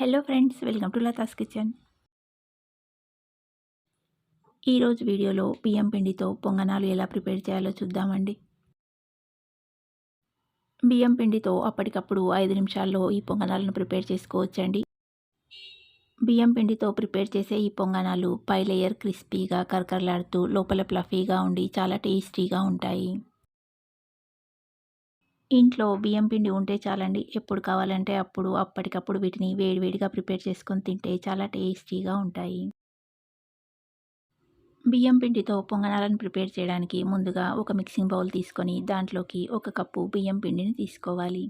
Hello friends welcome to Latha's kitchen ఈరోజు వీడియోలో బియ్యం పిండితో పొంగనాలు ఎలా ప్రిపేర్ చేయాలో చూద్దామండి. బియ్యం పిండితో అప్పటికప్పుడు ఐదు నిమిషాల్లో ఈ పొంగనాలను ప్రిపేర్ చేసుకోవచ్చండి. బియ్యం పిండితో ప్రిపేర్ చేసే ఈ పొంగనాలు పై లేయర్ క్రిస్పీగా కరకరలాడుతూ లోపల ప్లఫీగా ఉండి చాలా టేస్టీగా ఉంటాయి. ఇంట్లో బియ్యం పిండి ఉంటే చాలండి. ఎప్పుడు కావాలంటే అప్పుడు అప్పటికప్పుడు వీటిని వేడివేడిగా ప్రిపేర్ చేసుకొని తింటే చాలా టేస్టీగా ఉంటాయి. బియ్యం పిండితో పొంగనాలను ప్రిపేర్ చేయడానికి ముందుగా ఒక మిక్సింగ్ బౌల్ తీసుకొని దాంట్లోకి ఒక కప్పు బియ్యం పిండిని తీసుకోవాలి.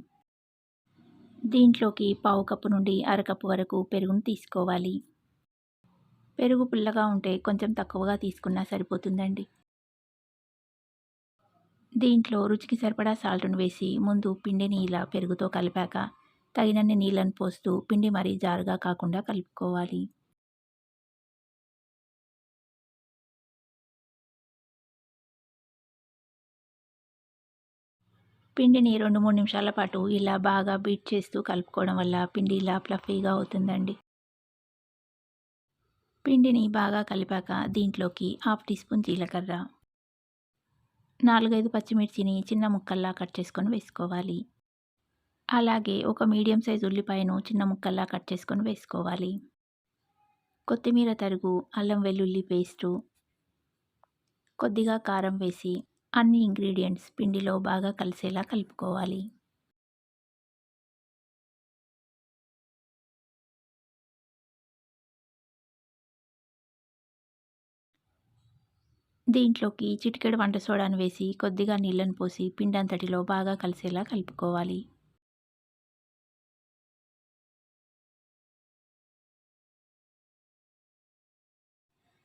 దీంట్లోకి పావు కప్పు నుండి అరకప్పు వరకు పెరుగును తీసుకోవాలి. పెరుగు పుల్లగా ఉంటే కొంచెం తక్కువగా తీసుకున్నా సరిపోతుందండి. దీంట్లో రుచికి సరిపడా సాల్ట్ను వేసి ముందు పిండిని ఇలా పెరుగుతో కలిపాక తగినన్ని నీళ్ళను పోస్తూ పిండి మరీ జారుగా కాకుండా కలుపుకోవాలి. పిండిని రెండు మూడు నిమిషాల పాటు ఇలా బాగా బీట్ చేస్తూ కలుపుకోవడం వల్ల పిండి ఇలా ఫ్లఫీగా అవుతుందండి. పిండిని బాగా కలిపాక దీంట్లోకి హాఫ్ టీ స్పూన్ జీలకర్ర నాలుగైదు పచ్చిమిర్చిని చిన్న ముక్కల్లా కట్ చేసుకొని వేసుకోవాలి. అలాగే ఒక మీడియం సైజు ఉల్లిపాయను చిన్న ముక్కల్లా కట్ చేసుకొని వేసుకోవాలి. కొత్తిమీర తరుగు అల్లం వెల్లుల్లి పేస్టు కొద్దిగా కారం వేసి అన్ని ఇంగ్రీడియంట్స్ పిండిలో బాగా కలిసేలా కలుపుకోవాలి. దీంట్లోకి చిటికెడు వంట సోడాను వేసి కొద్దిగా నీళ్ళను పోసి పిండంతటిలో బాగా కలిసేలా కలుపుకోవాలి.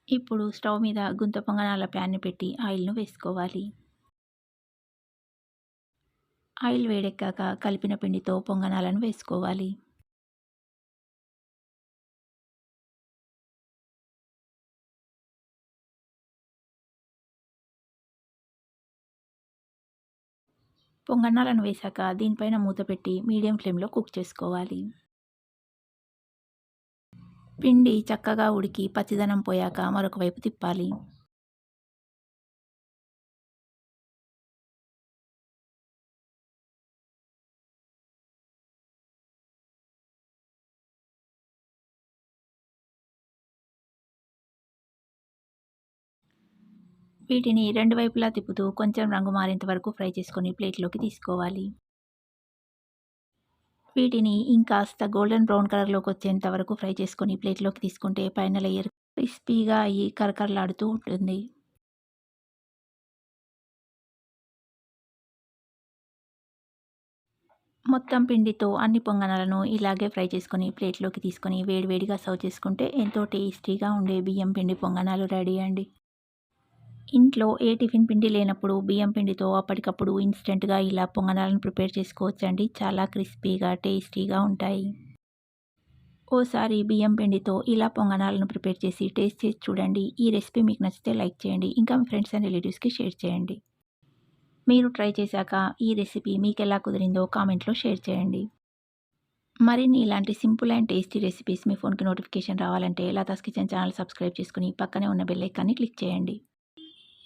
ఇప్పుడు స్టవ్ మీద గుంత పొంగనాల ప్యాన్ని పెట్టి ఆయిల్ను వేసుకోవాలి. ఆయిల్ వేడెక్కాక కలిపిన పిండితో పొంగనాలను వేసుకోవాలి. పొంగన్నాలను వేశాక దీనిపైన మూత పెట్టి మీడియం ఫ్లేమ్లో కుక్ చేసుకోవాలి. పిండి చక్కగా ఉడికి పచ్చిదనం పోయాక మరొక వైపు తిప్పాలి. వీటిని రెండు వైపులా తిప్పుతూ కొంచెం రంగు మారేంత వరకు ఫ్రై చేసుకొని ప్లేట్లోకి తీసుకోవాలి. వీటిని ఇంకాస్త గోల్డెన్ బ్రౌన్ కలర్లోకి వచ్చేంత వరకు ఫ్రై చేసుకొని ప్లేట్లోకి తీసుకుంటే పైన లేయర్ క్రిస్పీగా అయ్యి కరకరలాడుతూ ఉంటుంది. మొత్తం పిండితో అన్ని పొంగనాలను ఇలాగే ఫ్రై చేసుకొని ప్లేట్లోకి తీసుకొని వేడివేడిగా సర్వ్ చేసుకుంటే ఎంతో టేస్టీగా ఉండే బియ్యం పిండి పొంగనాలు రెడీ అండి. ఇంట్లో ఏ టిఫిన్ పిండి లేనప్పుడు బియ్యం పిండితో అప్పటికప్పుడు ఇన్స్టెంట్గా ఇలా పొంగనాలను ప్రిపేర్ చేసుకోవచ్చండి. చాలా క్రిస్పీగా టేస్టీగా ఉంటాయి. ఓసారి బియ్యం పిండితో ఇలా పొంగనాలను ప్రిపేర్ చేసి టేస్ట్ చేసి చూడండి. ఈ రెసిపీ మీకు నచ్చితే లైక్ చేయండి. ఇంకా మీ ఫ్రెండ్స్ అండ్ రిలేటివ్స్కి షేర్ చేయండి. మీరు ట్రై చేశాక ఈ రెసిపీ మీకు ఎలా కుదిరిందో కామెంట్లో షేర్ చేయండి. మరిన్ని ఇలాంటి సింపుల్ అండ్ టేస్టీ రెసిపీస్ మీ ఫోన్కి నోటిఫికేషన్ రావాలంటే లతాస్ కిచెన్ ఛానల్ సబ్స్క్రైబ్ చేసుకుని పక్కనే ఉన్న బెల్ ఐకాన్ని క్లిక్ చేయండి.